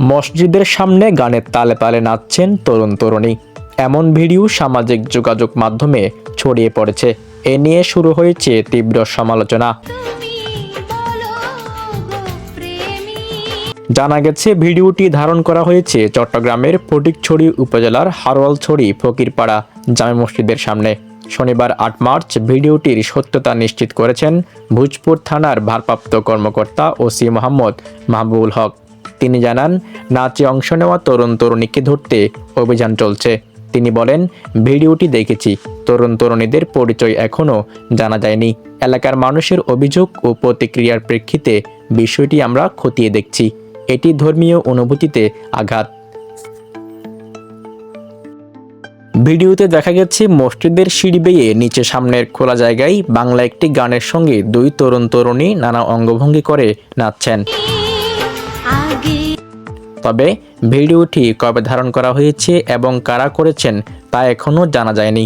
মসজিদের সামনে গানের তালে তালে নাচছেন তরুণ তরুণী। এমন ভিডিও সামাজিক যোগাযোগ মাধ্যমে ছড়িয়ে পড়েছে। এ নিয়ে শুরু হয়েছে তীব্র সমালোচনা। জানা গেছে ভিডিওটি ধারণ করা হয়েছে চট্টগ্রামের ফটিকছড়ি উপজেলার হারোয়ালছড়ি ফকিরপাড়া জামে মসজিদের সামনে। শনিবার আট মার্চ ভিডিওটির সত্যতা নিশ্চিত করেছেন ভোজপুর থানার ভারপ্রাপ্ত কর্মকর্তা ওসি মোহাম্মদ মাহবুবুল হক। তিনি জানান, নাচে অংশ নেওয়া তরুণ তরুণীকে ধরতে অভিযান চলছে। তিনি বলেন, ভিডিওটি দেখেছি। তরুণ তরুণীদের পরিচয় এখনও জানা যায়নি। এলাকার মানুষের অভিযোগ ও প্রতিক্রিয়ার প্রেক্ষিতে বিষয়টি আমরা খতিয়ে দেখছি। এটি ধর্মীয় অনুভূতিতে আঘাত। ভিডিওতে দেখা গেছে, মসজিদের সিঁড়ি বেয়ে নিচে সামনের খোলা জায়গায় বাংলা একটি গানের সঙ্গে দুই তরুণ তরুণী নানা অঙ্গভঙ্গি করে নাচছেন। তবে ভিডিওটি কবে ধারণ করা হয়েছে এবং কারা করেছেন তা এখনও জানা যায়নি।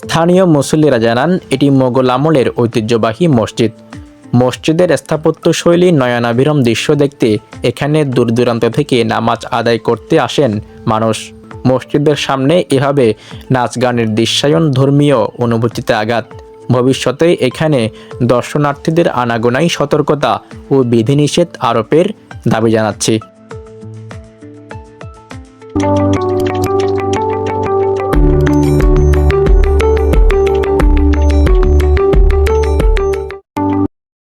স্থানীয় মুসল্লিরা জানান, এটি মোগল আমলের ঐতিহ্যবাহী মসজিদ। মসজিদের স্থাপত্য শৈলী নয়নাভিরম দৃশ্য দেখতে এখানে দূর দূরান্ত থেকে নামাজ আদায় করতে আসেন মানুষ। মসজিদের সামনে এভাবে নাচ গানের দৃশ্যায়ন ধর্মীয় অনুভূতিতে আঘাত। ভবিষ্যতে এখানে দর্শনার্থীদের আনাগোনাই সতর্কতা ও বিধিনিষেধ আরোপের দাবি জানাচ্ছি।